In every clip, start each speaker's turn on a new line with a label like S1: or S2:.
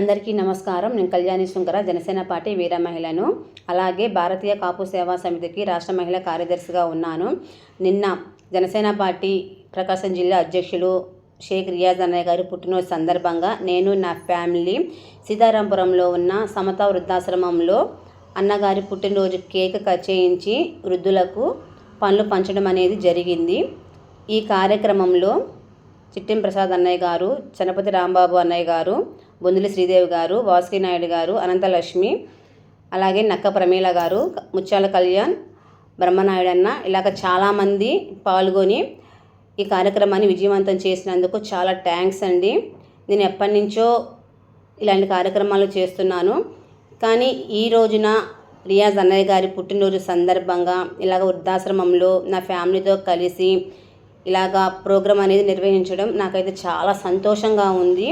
S1: అందరికీ నమస్కారం. నేను కళ్యాణి శంకర జనసేన పార్టీ వీర మహిళను. అలాగే భారతీయ కాపు సేవా సమితికి రాష్ట్ర మహిళా కార్యదర్శిగా ఉన్నాను. నిన్న జనసేన పార్టీ ప్రకాశం జిల్లా అధ్యక్షులు షేక్ రియాజ్ అన్నయ్య గారి పుట్టినరోజు సందర్భంగా నేను నా ఫ్యామిలీ సీతారాంపురంలో ఉన్న సమత వృద్ధాశ్రమంలో అన్నగారి పుట్టినరోజు కేక్ కట్ చేయించి వృద్ధులకు పనులు పంచడం అనేది జరిగింది. ఈ కార్యక్రమంలో చిట్టిం ప్రసాద్ అన్నయ్య గారు చనపతి రాంబాబు అన్నయ్య గారు బొందుల శ్రీదేవి గారు వాసుకి నాయుడు గారు అనంతలక్ష్మి అలాగే నక్క ప్రమీల గారు ముత్యాల కళ్యాణ్ బ్రహ్మనాయుడు అన్న ఇలాగ చాలామంది పాల్గొని ఈ కార్యక్రమాన్ని విజయవంతం చేసినందుకు చాలా థ్యాంక్స్ అండి. నేను ఎప్పటి నుంచో ఇలాంటి కార్యక్రమాలు చేస్తున్నాను. కానీ ఈ రోజున రియాజ్ అన్నయ్య గారి పుట్టినరోజు సందర్భంగా ఇలాగ వృద్ధాశ్రమంలో నా ఫ్యామిలీతో కలిసి ఇలాగా ప్రోగ్రాం అనేది నిర్వహించడం నాకైతే చాలా సంతోషంగా ఉంది.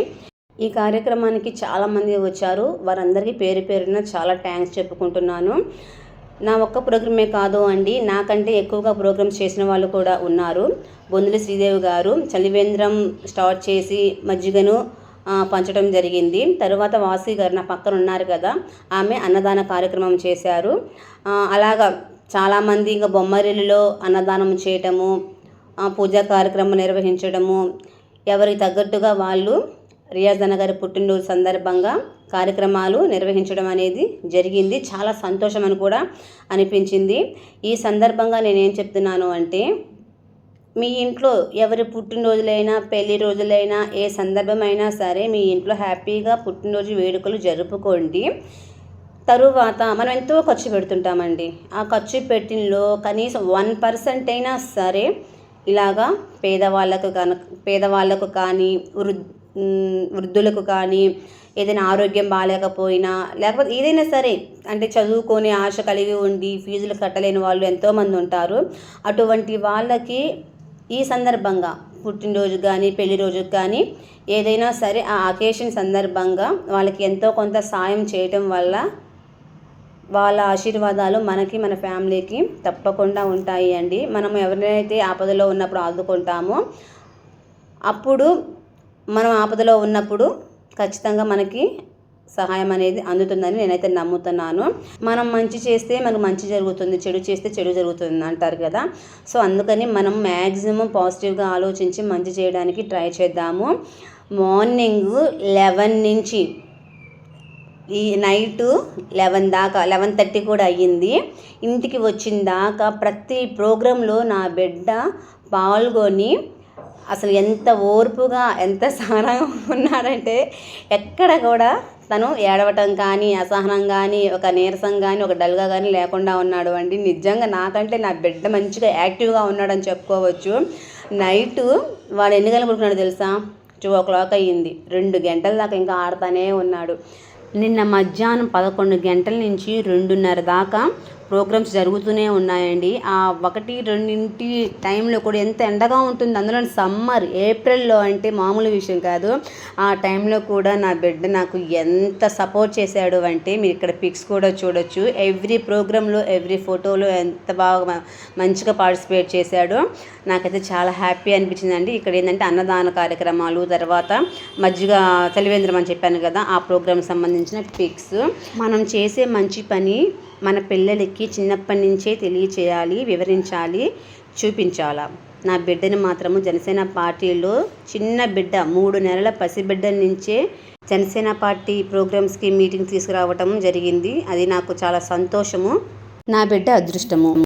S1: ఈ కార్యక్రమానికి చాలామంది వచ్చారు. వారందరికీ పేరు పేరున చాలా థ్యాంక్స్ చెప్పుకుంటున్నాను. నా ఒక్క ప్రోగ్రామే కాదు అండి నాకంటే ఎక్కువగా ప్రోగ్రామ్స్ చేసిన వాళ్ళు కూడా ఉన్నారు. బొందుల శ్రీదేవి గారు చలివేంద్రం స్టార్ట్ చేసి మజ్జిగను పంచడం జరిగింది. తరువాత వాసి గారు నా పక్కన ఉన్నారు కదా ఆమె అన్నదాన కార్యక్రమం చేశారు. అలాగా చాలామంది ఇంకా బొమ్మరిల్లులో అన్నదానం చేయటము పూజా కార్యక్రమం నిర్వహించడము ఎవరికి తగ్గట్టుగా వాళ్ళు రియాజన గారి పుట్టినరోజు సందర్భంగా కార్యక్రమాలు నిర్వహించడం అనేది జరిగింది. చాలా సంతోషం అని కూడా అనిపించింది. ఈ సందర్భంగా నేనేం చెప్తున్నాను అంటే మీ ఇంట్లో ఎవరి పుట్టినరోజులైనా పెళ్ళి రోజులైనా ఏ సందర్భమైనా సరే మీ ఇంట్లో హ్యాపీగా పుట్టినరోజు వేడుకలు జరుపుకోండి. తరువాత మనం ఎంతో ఖర్చు పెడుతుంటామండి. ఆ ఖర్చు పెట్టినలో కనీసం వన్ పర్సెంట్ అయినా సరే ఇలాగా పేదవాళ్ళకు కన పేదవాళ్ళకు కానీ వృద్ధ వృద్ధులకు కానీ ఏదైనా ఆరోగ్యం బాగాలేకపోయినా లేకపోతే ఏదైనా సరే అంటే చదువుకొని ఆశ కలిగి ఉండి ఫీజులు కట్టలేని వాళ్ళు ఎంతోమంది ఉంటారు. అటువంటి వాళ్ళకి ఈ సందర్భంగా పుట్టినరోజు కానీ పెళ్ళి రోజుకి కానీ ఏదైనా సరే ఆ అకేషన్ సందర్భంగా వాళ్ళకి ఎంతో కొంత సాయం చేయటం వల్ల వాళ్ళ ఆశీర్వాదాలు మనకి మన ఫ్యామిలీకి తప్పకుండా ఉంటాయి అండి. మనం ఎవరినైతే ఆపదలో ఉన్నప్పుడు ఆదుకుంటామో అప్పుడు మనం ఆపదలో ఉన్నప్పుడు ఖచ్చితంగా మనకి సహాయం అనేది అందుతుందని నేనైతే నమ్ముతున్నాను. మనం మంచి చేస్తే మనకు మంచి జరుగుతుంది చెడు చేస్తే చెడు జరుగుతుంది అంటారు కదా. సో అందుకని మనం మ్యాక్సిమం పాజిటివ్గా ఆలోచించి మంచి చేయడానికి ట్రై చేద్దాము. మార్నింగ్ లెవెన్ నుంచి ఈ నైట్ లెవెన్ దాకా లెవెన్ థర్టీ కూడా అయ్యింది. ఇంటికి వచ్చిన దాకా ప్రతి ప్రోగ్రాంలో నా బిడ్డ పాల్గొని అసలు ఎంత ఓర్పుగా ఎంత సహనంగా ఉన్నాడంటే ఎక్కడ కూడా తను ఏడవటం కానీ అసహనం కానీ ఒక నీరసం కానీ ఒక డల్గా కానీ లేకుండా ఉన్నాడు అండి. నిజంగా నాకంటే నా బిడ్డ మంచిగా యాక్టివ్గా ఉన్నాడని చెప్పుకోవచ్చు. నైట్ వాడు ఎన్ని గంటలు పడుకున్నాడు తెలుసా? టూ ఓ క్లాక్ అయ్యింది. రెండు గంటల దాకా ఇంకా ఆడుతానే ఉన్నాడు. నిన్న మధ్యాహ్నం పదకొండు గంటల నుంచి రెండున్నర దాకా ప్రోగ్రామ్స్ జరుగుతూనే ఉన్నాయండి. ఆ ఒకటి రెండింటి టైంలో కూడా ఎంత ఎండగా ఉంటుంది అందులో సమ్మర్ ఏప్రిల్లో అంటే మామూలు విషయం కాదు. ఆ టైంలో కూడా నా బిడ్డ నాకు ఎంత సపోర్ట్ చేశాడు అంటే మీరు ఇక్కడ పిక్స్ కూడా చూడొచ్చు. ఎవ్రీ ప్రోగ్రాంలో ఎవ్రీ ఫోటోలో ఎంత బాగా మంచిగా పార్టిసిపేట్ చేశాడు. నాకైతే చాలా హ్యాపీ అనిపించిందండి. ఇక్కడ ఏంటంటే అన్నదాన కార్యక్రమాలు తర్వాత మజ్జిగ తెలివేంద్రం అని చెప్పాను కదా ఆ ప్రోగ్రామ్ సంబంధించిన పిక్స్. మనం చేసే మంచి పని మన పిల్లలకి చిన్నప్పటి నుంచే తెలియచేయాలి వివరించాలి చూపించాలా. నా బిడ్డని మాత్రము జనసేన పార్టీలో చిన్న బిడ్డ మూడు నెలల పసిబిడ్డ నుంచే జనసేన పార్టీ ప్రోగ్రామ్స్కి మీటింగ్ తీసుకురావటం జరిగింది. అది నాకు చాలా సంతోషము. నా బిడ్డ అదృష్టము.